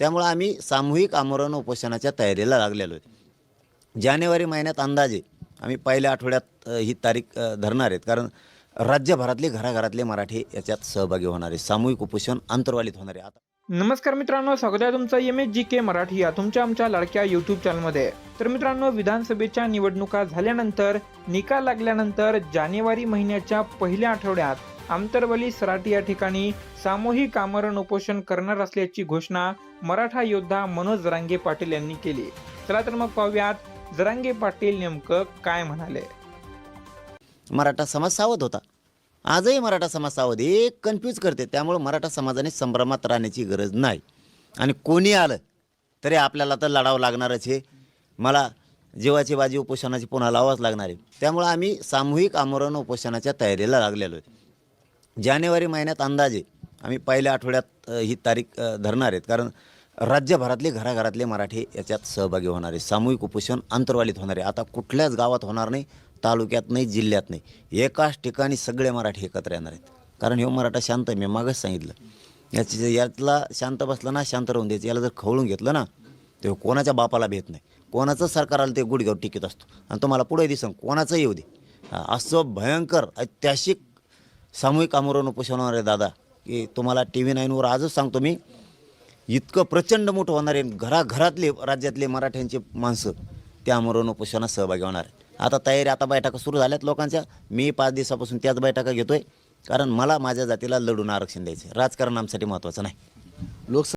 त्यामुळं आम्ही सामूहिक आमरण उपोषणाच्या तयारीला लागलेलो आहे. जानेवारी महिन्यात अंदाजे आम्ही पहिल्या आठवड्यात ही तारीख धरणार आहेत. कारण राज्यभरातले घराघरातले मराठी याच्यात सहभागी होणारे सामूहिक उपोषण अंतर्वालित होणारे. आता नमस्कार मित्रांनो स्वागत आहे तुमचं M H G K Marathi या तुमच्या आमच्या लाडक्या युट्यूब चॅनलमध्ये तर मित्रांनो विधानसभेच्या निवडणुका झाल्यानंतर निकाल लागल्यानंतर जानेवारी महिन्याच्या पहिल्या आठवड्यात आमतरवली सराटी या ठिकाणी सामूहिक आमरण उपोषण करणार असल्याची घोषणा मराठा योद्धा मनोज जरांगे पाटील यांनी केली. चला तर मग पाहूयात जरांगे पाटील नेमकं काय म्हणाले. मराठा समाज सावध होता. आजही मराठा समाज सावध एक कन्फ्यूज करते. त्यामुळं मराठा समाजाने संभ्रमात राहण्याची गरज नाही. आणि कोणी आलं तरी आपल्याला तर लढावं लागणारच आहे मला जीवाची बाजी उपोषणाची पुन्हा लावाच लागणार आहे. त्यामुळं आम्ही सामूहिक आमरण उपोषणाच्या तयारीला लागलेलो आहे. जानेवारी महिन्यात अंदाजे आम्ही पहिल्या आठवड्यात ही तारीख धरणार आहेत. कारण राज्यभरातले घराघरातले मराठी याच्यात सहभागी होणार आहे सामूहिक उपोषण अंतर्वालित होणार आहे आता कुठल्याच गावात होणार नाही तालुक्यात नाही जिल्ह्यात नाही. एकाच ठिकाणी सगळे मराठी एकत्र येणार आहेत. कारण हे मराठा शांत आहे मी मागच सांगितलं. याची यातला शांत बसला ना शांत राहून द्यायचं याला जर खवळून घेतलं ना ते कोणाच्या बापाला भेट नाही. कोणाचं सरकार आलं ते गुडघ्यावर टिकत असतो. आणि तुम्हाला पुढे दिसन कोणाचं येऊ दे. असं भयंकर ऐतिहासिक सामूहिक आमरण उपोषण होणार आहे दादा. की तुम्हाला टी व्ही नाईनवर आजच सांगतो मी इतकं प्रचंड मोठं होणार आहे. घराघरातले राज्यातले मराठ्यांचे माणसं त्या आमरण उपोषणात सहभागी होणार आहे आता तयारी आता बैठका सुरू झाल्यात लोकांच्या. मी पाच दिवसापासून त्याच बैठका घेतोय. कारण मला माझ्या जातीला लढून आरक्षण द्यायचं राजकारण आमच्यासाठी महत्त्वाचं नाही. लोकसभा